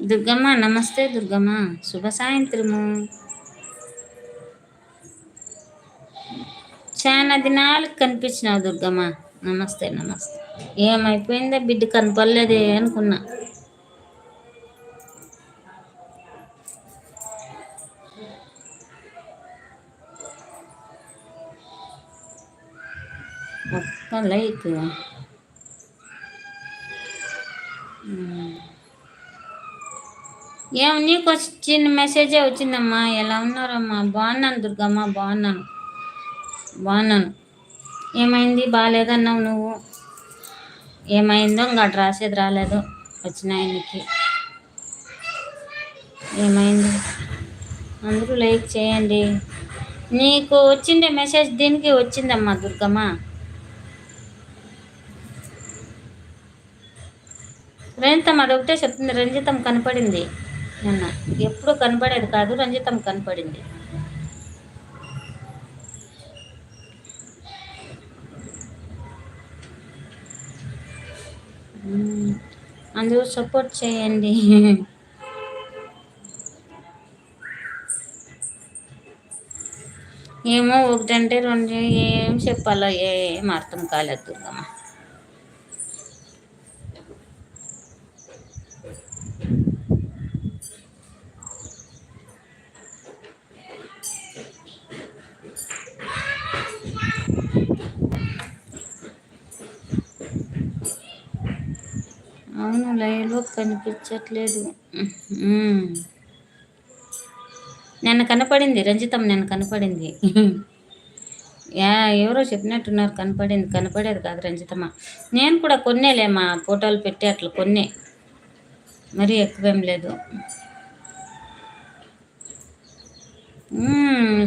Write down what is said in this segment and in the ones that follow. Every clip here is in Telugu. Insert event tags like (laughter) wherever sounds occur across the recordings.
దుర్గమ్మ నమస్తే దుర్గమ్మ. శుభ సాయంత్రము. చాలా దినాలకు కనిపించినావు దుర్గమ్మ. నమస్తే నమస్తే. ఏమైపోయిందో బిడ్డ కనపడలేదే అనుకున్నా. ఒక్క లైక్ ఏం నీకు చిన్న మెసేజే వచ్చిందమ్మా. ఎలా ఉన్నారమ్మా? బాగున్నాను దుర్గమ్మ బాగున్నాను. బాగున్నాను. ఏమైంది? బాగాలేదన్నావు నువ్వు? ఏమైందో ఇంకా రాసేది రాలేదు. వచ్చిన ఆయనకి. ఏమైంది? అందరూ లైక్ చేయండి. నీకు వచ్చిండే మెసేజ్ దీనికి వచ్చిందమ్మా దుర్గమ్మ. రంజితం అదొకటే చెప్తుంది. రంజితం కనపడింది. నిన్న ఎప్పుడు కనపడేది కాదు రంజితం కనపడింది. అందరూ సపోర్ట్ చేయండి. ఏమో ఒకటంటే రెండు ఏం చెప్పాలో ఏం అర్థం కాలేదు దుర్గమ్మ. అవును లైవ్లో కనిపించట్లేదు. నిన్న కనపడింది రంజితం నిన్న కనపడింది. యా ఎవరో చెప్పినట్టున్నారు కనపడింది. కనపడేది కాదు రంజితమ్మ. నేను కూడా కొన్నేలేమ్మా ఫోటోలు పెట్టి అట్లా కొన్నే. మరీ ఎక్కువేం లేదు.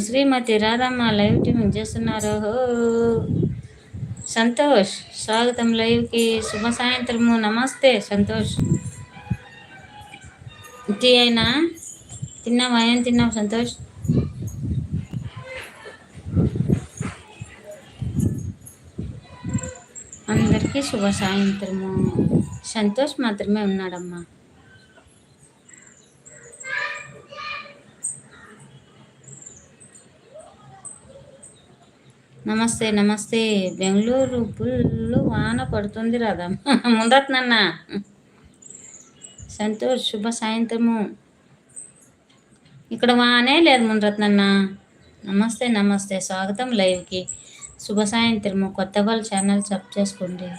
శ్రీమతి రాధమ్మ లైవ్ టీమింగ్ చేస్తున్నారు. సంతోష్ స్వాగతం లైవ్కి శుభ సాయంత్రము. నమస్తే సంతోష్. టీ అయినా? తిన్నావా? ఏం తిన్నావు సంతోష్? అందరికీ శుభ సాయంత్రము. సంతోష్ మాత్రమే ఉన్నాడమ్మా. నమస్తే నమస్తే. బెంగళూరు ఫుల్ వాన పడుతుంది రాదా (laughs) ముందత్నన్న సంతోష్ శుభ సాయంత్రము. ఇక్కడ వానే లేదు ముందరత్నన్న నమస్తే నమస్తే. స్వాగతం లైవ్కి. శుభ సాయంత్రము. కొత్త వాళ్ళ ఛానల్ సబ్ చేసుకోండి.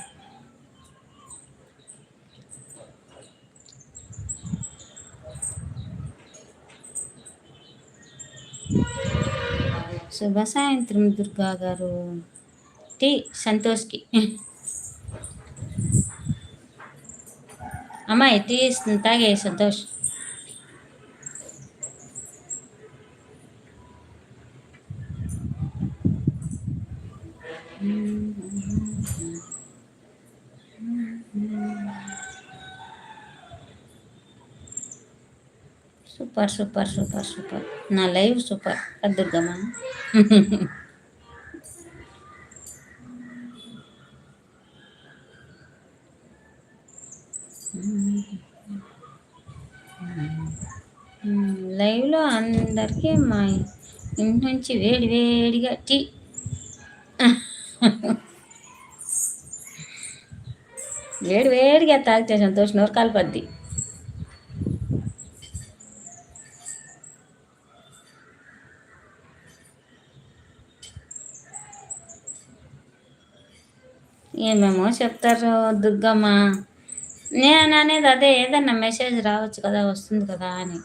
శుభ సాయంత్రం దుర్గా గారు టీ సంతోష్కి అమ్మాయి టీ తాగే Santosh super super super super. నా లైవ్ సూపర్. దుర్గమ్మ. లైవ్లో అందరికీ మా ఇంటి నుంచి వేడి వేడిగా టీ. వేడి వేడిగా తాగితే సంతోషం నోరు పద్ది ఏమేమో చెప్తారు దుర్గమ్మ. నేను అనేది అదే ఏదన్నా మెసేజ్ రావచ్చు కదా వస్తుంది కదా అని.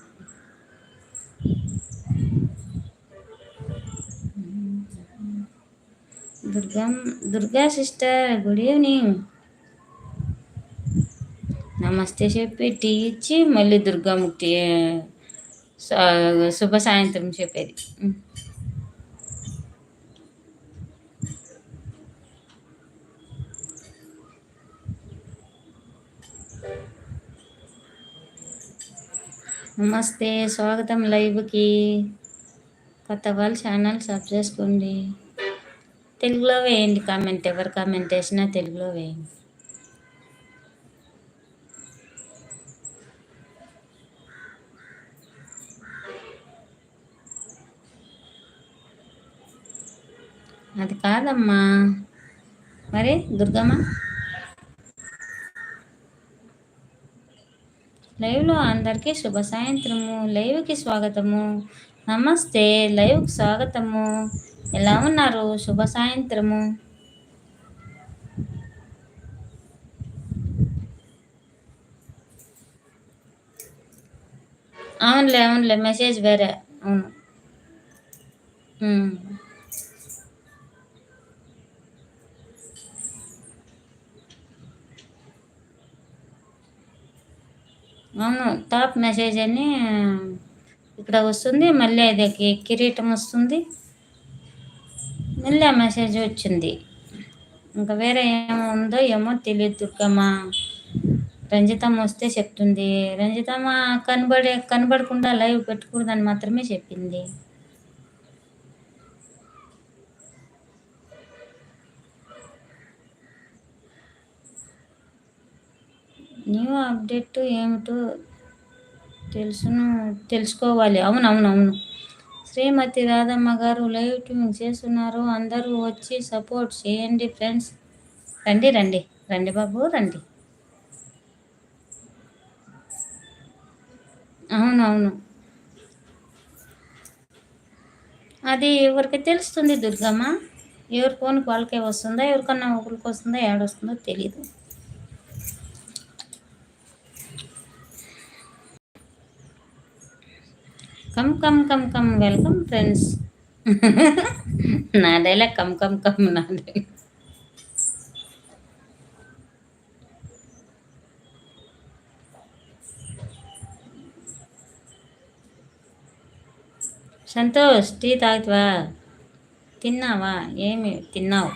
Durgam Durga sister good evening నమస్తే చెప్పి టీ ఇచ్చి మళ్ళీ దుర్గాముక్తి శుభ సాయంత్రం చెప్పేది. నమస్తే స్వాగతం లైవ్కి. కొత్త వాళ్ళు ఛానల్ సబ్ చేసుకోండి. తెలుగులో వేయండి కామెంట్ ఎవరు కామెంట్ చేసినా తెలుగులో వేయండి. అది కాదమ్మా. మరి దుర్గమ్మ? లైవ్లో అందరికీ శుభ సాయంత్రము. లైవ్కి స్వాగతము. నమస్తే లైవ్కి స్వాగతము. ఎలా ఉన్నారు? శుభ సాయంత్రము. అవునులే అవునులే మెసేజ్ వేరే. అవును. అవును టాప్ మెసేజ్ అని ఇక్కడ వస్తుంది. మళ్ళీ అది కిరీటం వస్తుంది. మళ్ళీ ఆ మెసేజ్ వచ్చింది. ఇంకా వేరే ఏముందో ఏమో తెలియదు దుర్గమ్మ. రంజితమ్మ వస్తే చెప్తుంది. రంజితమ్మ కనబడే కనబడకుండా లైవ్ పెట్టకూడదని మాత్రమే చెప్పింది. న్యూ అప్డేట్ ఏమిటో తెలుసును తెలుసుకోవాలి. అవునవునవును. శ్రీమతి రాధమ్మ గారు లైవ్ ట్యూనింగ్ చేస్తున్నారు. అందరూ వచ్చి సపోర్ట్ చేయండి ఫ్రెండ్స్. రండి రండి రండి బాబు రండి. అవునవును. అది ఎవరికి తెలుస్తుంది దుర్గమ్మ? ఎవరి ఫోన్కి వాళ్ళకే వస్తుందా? ఎవరికన్నా ఒకరికి వస్తుందా? ఏడొస్తుందో తెలియదు come come come come welcome friends నా డైలాగ్ కమ్ కమ్ కమ్ నా డైలాగ్ సంతోష్ టీ తాగుతావా తిన్నావా ఏమి తిన్నావు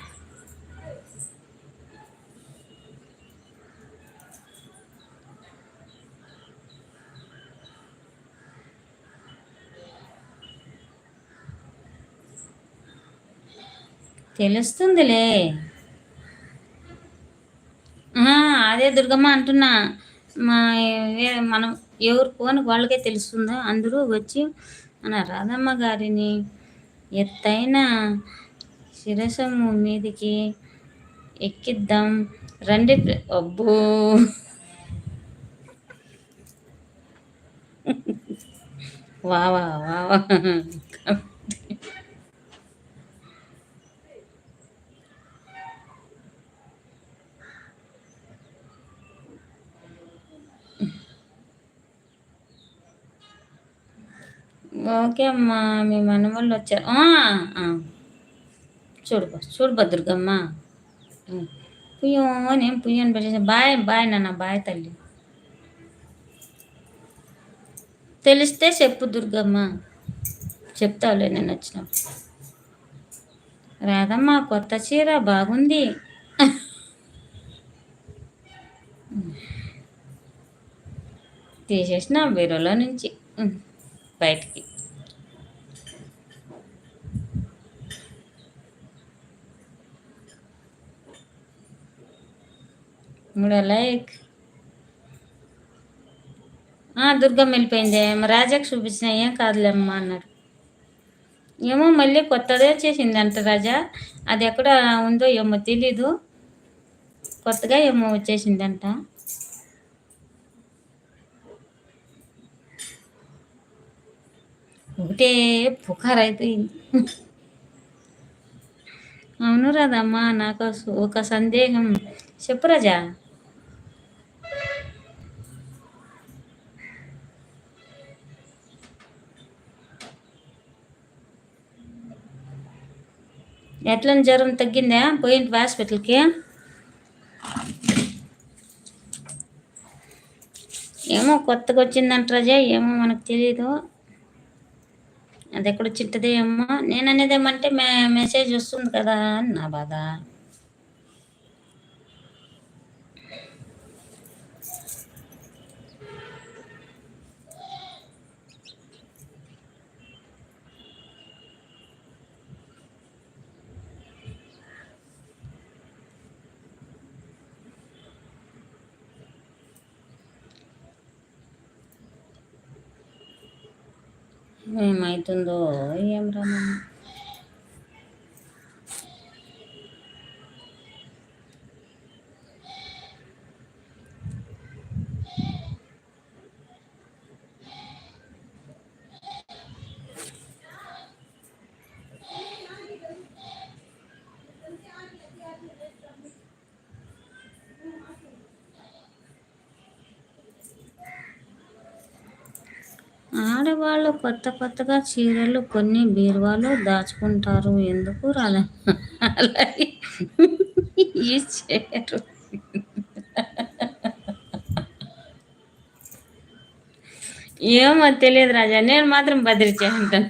తెలుస్తుందిలే. అదే దుర్గమ్మ అంటున్నా. మా మనం ఎవరు ఫోన్ వాళ్ళకే తెలుస్తుందో? అందరూ వచ్చి మన రాధమ్మ గారిని ఎత్తైన శిరసము మీదికి ఎక్కిద్దాం. రండి. ప్ర- అబ్బో వావా వావా ఓకే అమ్మా మీ మనవాళ్ళు వచ్చారు. ఆ, ఆ. చూడు బా- చూడు భద్రగమ్మ పుయ్యో నేను పుయ్యని పెట్టేసి. బాయ్ బాయ్ నాన్న బాయ్ తల్లి. తెలిస్తే చెప్పు దుర్గమ్మ. చెప్తావులే నేను వచ్చినప్పుడు. రాదమ్మా కొత్త చీర బాగుంది. తీసేసిన బీరోలో నుంచి. బయటికి. మూడో లైక్. దుర్గం వెళ్ళిపోయింది. రాజాకి చూపించిన ఏం కాదులేమ్మా అన్నాడు. ఏమో మళ్ళీ కొత్తదే చేసింది అంట రాజా. అది ఎక్కడ ఉందో ఏమో తెలీదు. కొత్తగా ఏమో వచ్చేసిందంట. ఒకటే పుకార్ అయిపోయింది అవును రాదమ్మా నాకు ఒక సందేహం. చెప్పు రాజా. ఎట్లా జ్వరం తగ్గిందా? పోయింటి హాస్పిటల్కి. ఏమో కొత్తగా వచ్చిందంట రాజా ఏమో మనకు తెలియదు అది ఎక్కడ చిట్టదే ఏమో నేను అనేది ఏమంటే మే మెసేజ్ వస్తుంది కదా అని నా బాధ. ఏమవుతుందో ఏం రామా ఆడవాళ్ళు కొత్త కొత్తగా చీరలు కొన్ని బీరువాలో దాచుకుంటారు. ఎందుకు రాలే? అలాగే ఏమో తెలియదు రాజా నేను మాత్రం బదిలీ అంటాను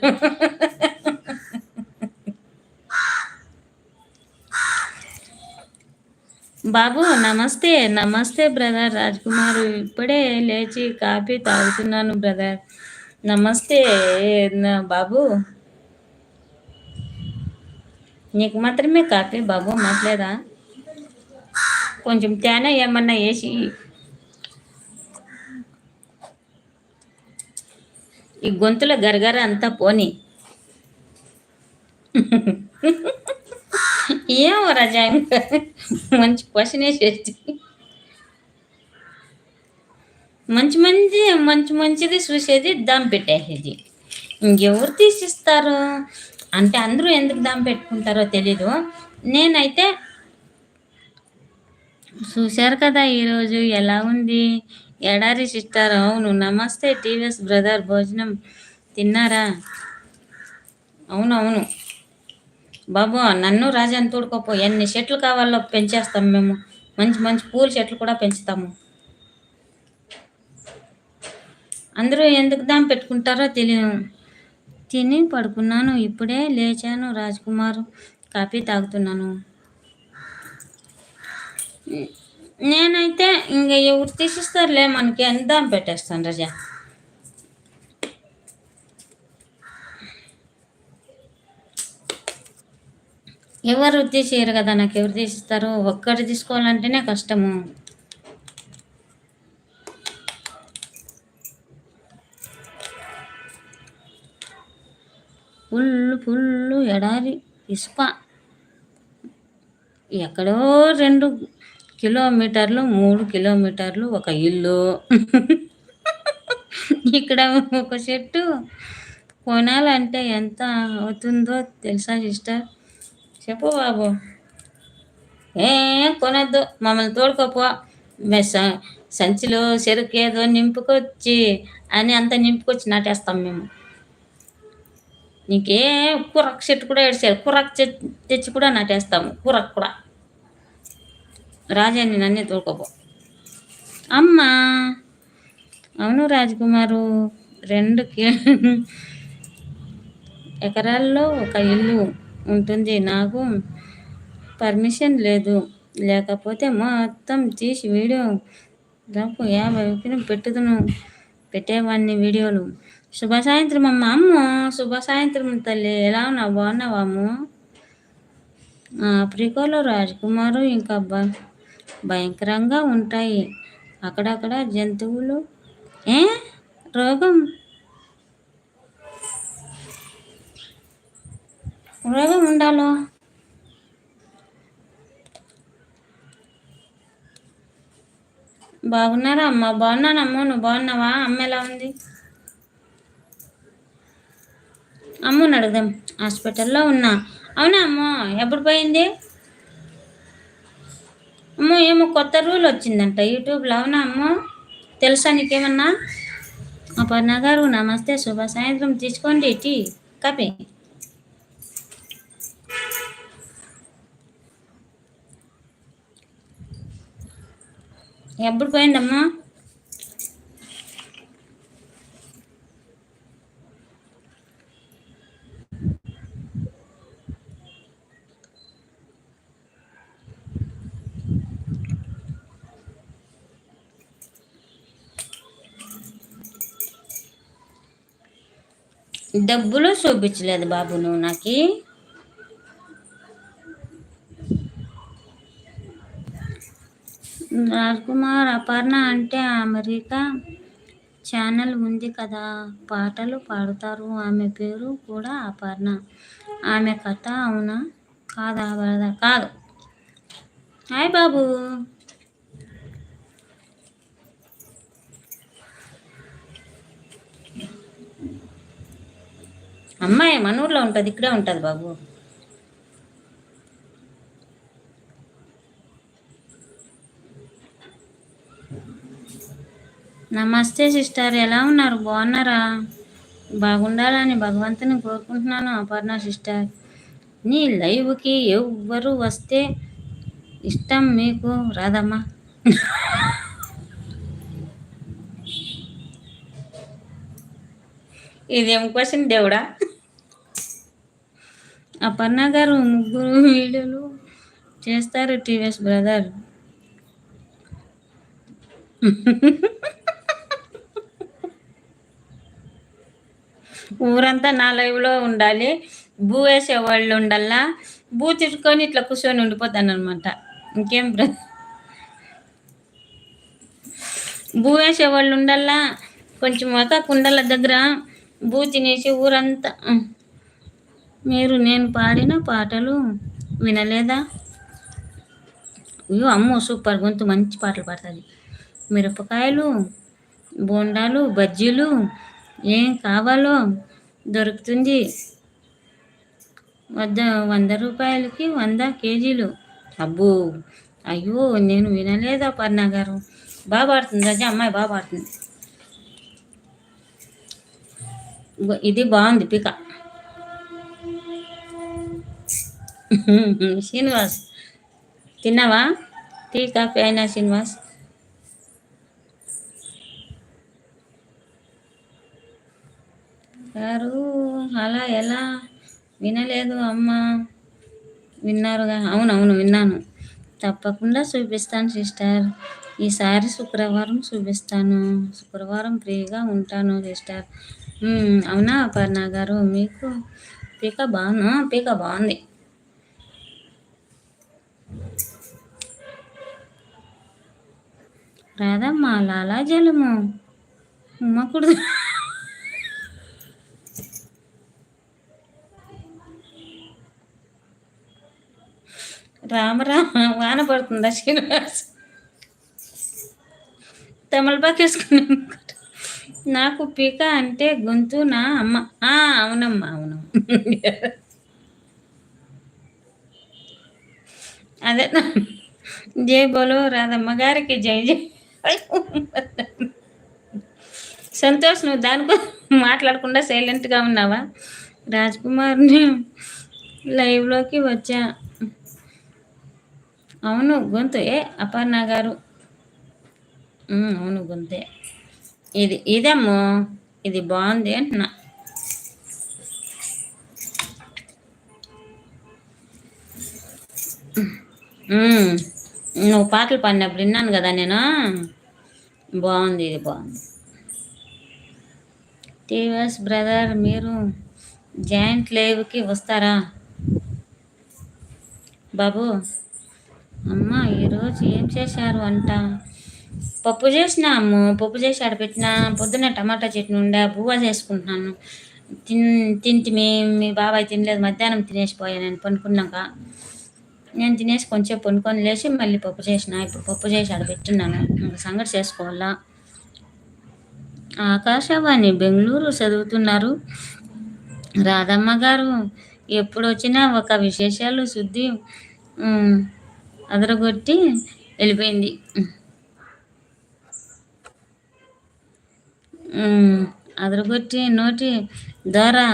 బాబు నమస్తే నమస్తే బ్రదర్ రాజ్ కుమార్ ఇప్పుడే లేచి కాఫీ తాగుతున్నాను బ్రదర్. నమస్తే బాబు. నీకు మాత్రమే కాఫీ బాబు మాట్లేదా కొంచెం తేనె ఏమన్నా వేసి ఈ గొంతులో గరగర అంతా పోని. (laughs) ఏమో రజా మంచి క్వశ్చన్ వేసేసి మంచి మంచి మంచి మంచిది చూసేది దమ్ పెట్టేసేది. ఇంకెవరు తీసిస్తారు? అంటే అందరూ ఎందుకు దమ్ పెట్టుకుంటారో తెలీదు. నేనైతే చూశారు కదా ఈరోజు ఎలా ఉంది? ఎడారి సిస్టర్ అవును. నమస్తే టీవీఎస్ బ్రదర్ భోజనం తిన్నారా? అవునవును. బాబు నన్ను రాజాని తోడుకోపో ఎన్ని చెట్లు కావాలో పెంచేస్తాం మేము. మంచి మంచి పూల చెట్లు కూడా పెంచుతాము. అందరూ ఎందుకు దాం పెట్టుకుంటారో తెలియదు తిని పడుకున్నాను ఇప్పుడే లేచాను రాజ్కుమార్. కాఫీ తాగుతున్నాను. నేనైతే ఇంక ఎవరు తీసిస్తారులే మనకి ఎంత పెట్టేస్తాను రజా? ఎవరు తీసేయరు కదా నాకు ఎవరు తీసిస్తారు? ఒక్కటి తీసుకోవాలంటేనే కష్టము. ఫుల్ ఫుల్ ఎడారి ఇసుక ఎక్కడో రెండు కిలోమీటర్లు మూడు కిలోమీటర్లు ఒక ఇల్లు. ఇక్కడ ఒక చెట్టు. కొనాలంటే ఎంత అవుతుందో తెలుసా సిస్టర్? చెప్పు బాబు. ఏ కొనద్దు. మమ్మల్ని తోడుకోపో. సంచిలో చెరుకు ఏదో నింపుకొచ్చి అని అంత నింపుకొచ్చి నాటేస్తాం మేము. నీకే కూరకు చెట్టు కూడా ఏడ్చారు కూరకు తెచ్చి కూడా నాటేస్తాము కూరకు కూడా. రాజాన్ని నన్నే తోడుకోపో అమ్మా అవును రాజకుమారు రెండు ఎకరాల్లో ఒక ఇల్లు ఉంటుంది నాకు. పర్మిషన్ లేదు. లేకపోతే మొత్తం తీసి వీడియో దాపు యాభై పెట్టుదును. పెట్టేవాడిని వీడియోలు. శుభ సాయంత్రం అమ్మ అమ్మ శుభ సాయంత్రం తల్లి. ఎలా ఉన్నావు? బాగున్నావాము ఆఫ్రికాలో రాజకుమారు ఇంకా భ భయంకరంగా ఉంటాయి. అక్కడక్కడ జంతువులు. ఏ? రోగం? రోగం ఉండాలో? బాగున్నారా అమ్మ? బాగున్నానమ్మ నువ్వు బాగున్నావా? అమ్మ ఎలా ఉంది? అమ్మని అడుగుదాం. హాస్పిటల్లో ఉన్నా. అవునా అమ్మో? ఎప్పుడు పోయింది? అమ్మో ఏమో కొత్త రూల్ వచ్చిందంట యూట్యూబ్లో. అవునా అమ్మో? తెలుసా నీకేమన్నా? అపర్ణ గారు నమస్తే శుభ సాయంత్రం తీసుకోండి టీ కాపీ ఎప్పుడు పోయిందమ్మా డబ్బులు చూపించలేదు బాబు నువ్వు నాకు. రాజ్కుమార్ అపర్ణ అంటే అమెరికా ఛానల్ ఉంది కదా పాటలు పాడుతారు. ఆమె పేరు కూడా అపర్ణ. ఆమె కథ అవునా? కాదా? వరద కాదు. హాయ్ బాబు. అమ్మాయి మన ఊర్లో ఉంటుంది ఇక్కడే ఉంటుంది బాబు. నమస్తే సిస్టర్ ఎలా ఉన్నారు? బాగున్నారా? బాగుండాలని భగవంతుని కోరుకుంటున్నాను అపర్ణ సిస్టర్. నీ లైవ్కి ఎవ్వరు వస్తే ఇష్టం మీకు? రాదమ్మా ఇదేం క్వశ్చన్ దేవుడా? అపర్ణ గారు ముగ్గురు వీడియోలు చేస్తారు టీవీఎస్ బ్రదర్. ఊరంతా నా లైవ్లో ఉండాలి. బూ వేసే వాళ్ళు ఉండాలా? బూ తిట్టుకొని ఇట్లా కూర్చొని ఉండిపోతాను అనమాట ఇంకేం బ్ర? బూ వేసే వాళ్ళు ఉండాలా? కొంచెం ఒక కుండల దగ్గర బూ తినేసి ఊరంతా మీరు నేను పాడిన పాటలు వినలేదా? అయ్యో అమ్మో సూపర్ గొంతు మంచి పాటలు పాడుతుంది. మిరపకాయలు బోండాలు బజ్జీలు ఏం కావాలో దొరుకుతుంది. వద్ద వంద రూపాయలకి వంద కేజీలు. అబ్బో! అయ్యో! నేను వినలేదా పర్ణ గారు? బాగా పాడుతుంది రజా అమ్మాయి బాగా పాడుతుంది. ఇది బాగుంది పిక. (laughs) శ్రీనివాస్ తిన్నావా? టీ కాఫీ అయినా శ్రీనివాస్? గారు అలా ఎలా? వినలేదు అమ్మ. విన్నారుగా? అవునవును విన్నాను. తప్పకుండా చూపిస్తాను సిస్టర్. ఈసారి శుక్రవారం చూపిస్తాను. శుక్రవారం ఫ్రీగా ఉంటాను సిస్టర్. అవునా అపర్ణ గారు? మీకు పీక బాగున్నా పీక బాగుంది. రాదమ్మా లాలాజలము ఉమ్మకూడదు. రామ రామరామ వాన పడుతుందా శ్రీనివాస్? తమలపాకు వేసుకుని నాకు పీక అంటే గొంతు నా అమ్మ. అవునమ్మా అవును. అదే జై బోలో రాధమ్మ గారికి జై జై. సంతోష్ నువ్వు దానికో మాట్లాడకుండా సైలెంట్గా ఉన్నావా? రాజ్ కుమార్ని లైవ్లోకి వచ్చా. అవును గొంతు. ఏ అపర్ణ గారు. అవును గొంతే. ఇది ఇదమ్మో. ఇది బాగుంది అంటున్నా. నువ్వు పాటలు పాడినప్పుడు విన్నాను కదా నేను. బాగుంది ఇది బాగుంది. టీవీఎస్ బ్రదర్ మీరు జాయింట్ లేవ్కి వస్తారా? బాబు అమ్మ ఈరోజు ఏం చేశారు అంట పప్పు చేసినా అమ్మ పప్పు చేసి ఆడపెట్టిన. పొద్దున్న టమాటా చట్నీ ఉండే బువ్వ చేసుకుంటున్నాను. తిన్ తింటి మీ మీ బాబాయ్ తినలేదు మధ్యాహ్నం తినేసిపోయా నేను పనుకున్నాక. నేను తినేసి కొంచెం పనుకొని లేచి మళ్ళీ పప్పు చేసిన. ఇప్పుడు పప్పు చేసి ఆడపెట్టున్నాను. ఇంకా సంగతి చేసుకోవాలా? ఆకాశవాణి బెంగళూరు చదువుతున్నారు. రాధమ్మ గారు ఎప్పుడు వచ్చినా ఒక విశేషాలు శుద్ధి అదరగొట్టి వెళ్ళిపోయింది. అదరగొట్టి నోటి ద్వారా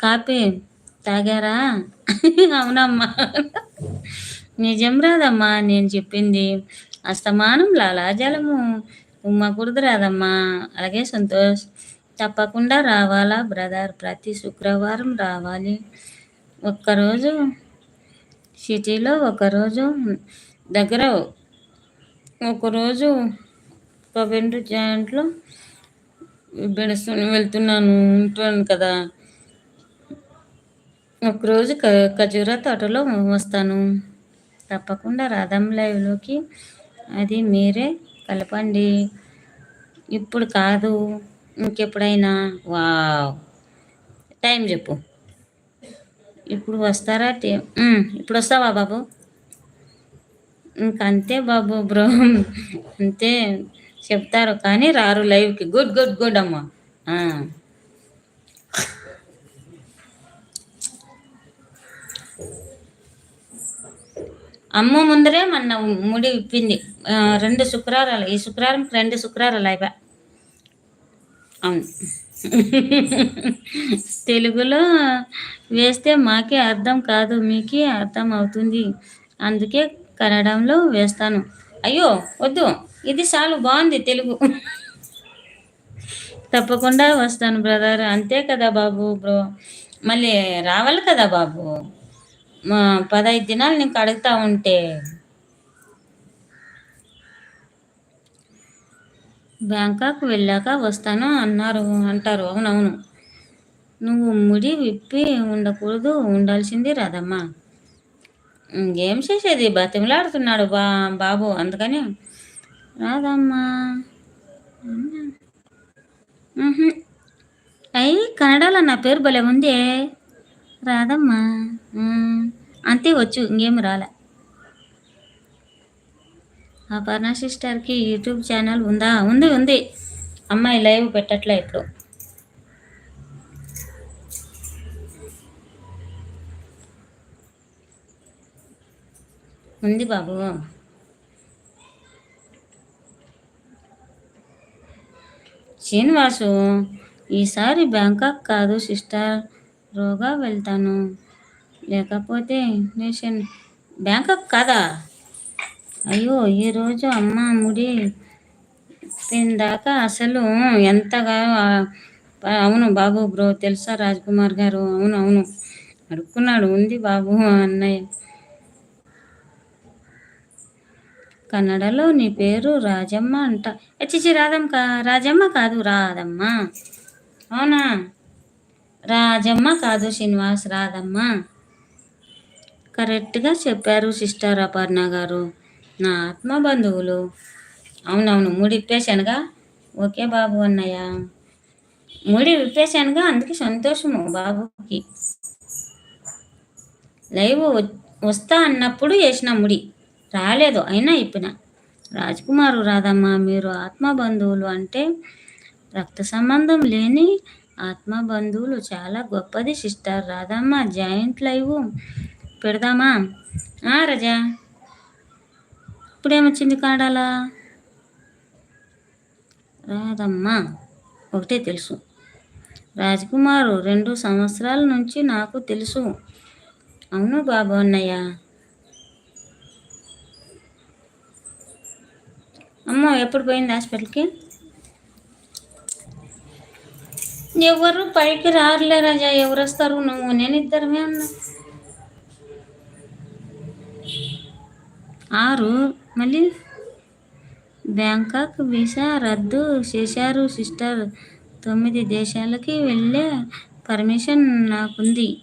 కాపీ తాగారా? అవునమ్మా. నిజం రాదమ్మా నేను చెప్పింది. అస్తమానం లాలాజలము. ఉమ్మకూడదు రాదమ్మా. అలాగే సంతోష్. తప్పకుండా రావాలా బ్రదర్. ప్రతి శుక్రవారం రావాలి. ఒక్కరోజు సిటీలో ఒకరోజు దగ్గర ఒకరోజు ఒక జాయింట్లో బెడుస్తూ వెళ్తున్నాను ఉంటాను కదా. ఒకరోజు క ఖజూరా తోటలో వస్తాను. తప్పకుండా రథం లైవ్లోకి. అది మీరే కలపండి. ఇప్పుడు కాదు ఇంకెప్పుడైనా? వా టైం చెప్పు. ఇప్పుడు వస్తారా ఇప్పుడు వస్తావా బాబు? ఇంకంతే బాబు బ్రో. అంతే చెప్తారు కానీ రారు లైవ్కి. గుడ్ గుడ్ గుడ్ అమ్మ. అమ్మ ముందరే మన ముడి విప్పింది రెండు శుక్రవారాలు ఈ శుక్రవారం రెండు శుక్రవారాలు అయిపోయా అవును. తెలుగులో వేస్తే మాకే అర్థం కాదు మీకే అర్థం అవుతుంది అందుకే కన్నడంలో వేస్తాను. అయ్యో వద్దు. ఇది చాలు బాగుంది తెలుగు. తప్పకుండా వస్తాను బ్రదర్. అంతే కదా బాబు బ్రో. మళ్ళీ రావాలి కదా బాబు. మా పదహైదు దినాలు నీకు అడుగుతా ఉంటే. బ్యాంకాక్ వెళ్ళాక వస్తాను అన్నారు అంటారు. అవునవును. నువ్వు ముడి విప్పి ఉండకూడదు ఉండాల్సింది రాదమ్మా ఇంకేం చేసేది? బతిమలాడుతున్నాడు బా బాబు. అందుకని రాదమ్మా అయ్యి కన్నడలో నా పేరు భలే ఉందే. రాదమ్మా అంతే వచ్చు. ఇంకేం రాలే. అపర్ణ సిస్టర్కి యూట్యూబ్ ఛానల్ ఉందా? ఉంది ఉంది. అమ్మాయి లైవ్ పెట్టట్లే ఇప్పుడు. ఉంది బాబు. శ్రీనివాసు ఈసారి బ్యాంకాక్ కాదు సిస్టర్. రోగా వెళ్తాను. లేకపోతే నేషన్ బ్యాంకాక్ కాదా? అయ్యో ఈరోజు అమ్మ ముడి దాకా అసలు ఎంతగా అవును బాబు బ్రో తెలుసా రాజ్కుమార్ గారు? అవును అవును. అడుక్కున్నాడు ఉంది బాబు అన్నయ్య. కన్నడలో నీ పేరు రాజమ్మ అంట. చిచి రాధమ్మ కా రాజమ్మ కాదు రాధమ్మ. అవునా? రాజమ్మ కాదు శ్రీనివాస్ రాధమ్మ. కరెక్ట్గా చెప్పారు సిస్టర్ అపర్ణ గారు. నా ఆత్మ బంధువులు అవునవును ముడి విప్పేశానుగా? ఓకే బాబు అన్నయ్య. ముడి విప్పేశానుగా? అందుకే సంతోషము బాబుకి. లైవ్ వస్తా అన్నప్పుడు వేసిన ముడి. రాలేదు అయినా ఇప్పిన. రాజ్కుమారు రాదమ్మా మీరు ఆత్మ బంధువులు అంటే రక్త సంబంధం లేని ఆత్మ బంధువులు చాలా గొప్పది సిస్టర్. రాదమ్మ జాయింట్ లైవ్ పెడదామా? రజా. ఇప్పుడేమొచ్చింది కాడాలా రాదమ్మా ఒకటే తెలుసు. రాజకుమారు రెండు సంవత్సరాల నుంచి నాకు తెలుసు. అవును బాబు అన్నయ్య. అమ్మ ఎప్పుడు పోయింది హాస్పిటల్కి? ఎవరు పైకి రారులే రాజా ఎవరు వస్తారు నువ్వు? నేను ఇద్దరమే అన్నా ఆరు. మళ్ళీ బ్యాంకాక్ వీసా రద్దు చేశారు సిస్టర్. తొమ్మిది దేశాలకి వెళ్ళే పర్మిషన్ నాకుంది.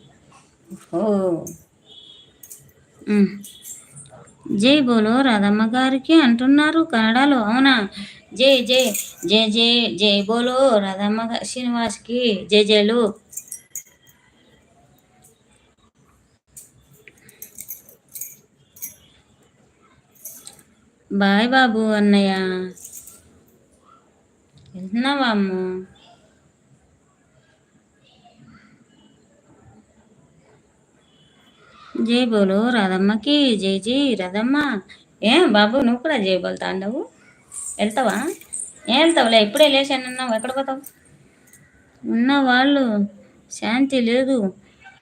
జై బోలో రాధమ్మ గారికి అంటున్నారు కన్నడలో. అవునా? జై జై జై జై జై బోలో రాధమ్మ శ్రీనివాస్కి జై జైలు. బాయ్ బాబు అన్నయ్య. వెళ్తున్నావా అమ్ము? జై బోలు రాధమ్మకి జై జై రాధమ్మ. ఏం బాబు నువ్వు కూడా జై బోల్తా అండవు? వెళ్తావా? ఏం వెళ్తావులే? ఇప్పుడే లేచానన్నావు ఎక్కడ పోతావు? ఉన్న వాళ్ళు శాంతి లేదు.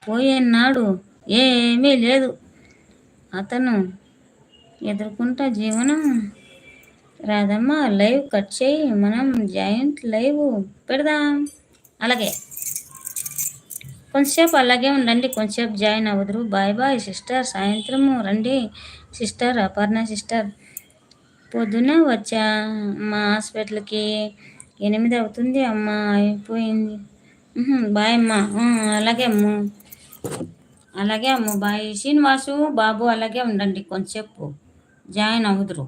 పోయేనాడు ఏమీ లేదు. అతను ఎదుర్కొంటా జీవనం. రాదమ్మ లైవ్ కట్ చేయి. మనం జాయింట్ లైవ్ పెడదాం. అలాగే. కొంచెంసేపు అలాగే ఉండండి. కొంచెంసేపు జాయిన్ అవ్వదురు. Bye bye sister. సాయంత్రము రండి. Sister Aparna sister. పొద్దున వచ్చా. మా హాస్పిటల్కి ఎనిమిది అవుతుంది. అమ్మ అయిపోయింది. బాయ్ అమ్మ. అలాగే అమ్మ. అలాగే అమ్మ. బాయ్. శ్రీనివాసు బాబు అలాగే ఉండండి. కొంచెంసేపు జాయిన్ అవుదురు